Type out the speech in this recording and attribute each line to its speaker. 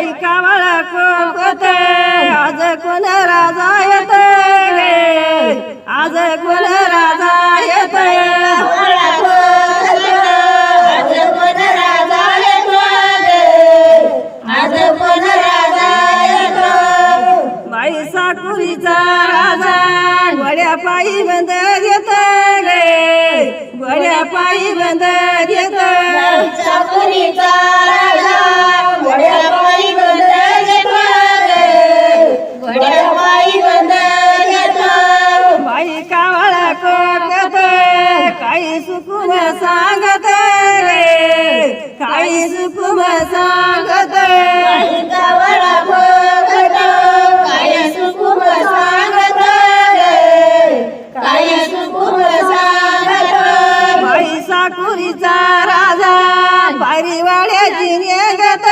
Speaker 1: ऐका बाळा कोते आज कोण राजा येत आज कोण राजा येत बाई साकुरीचा राजा वड्या पायी बंद येत गे पायी बंद येत
Speaker 2: सुखम सांगत रे. काही सुखम सांगत. साकुरीचा राजा. बारीवाड्याची निगत.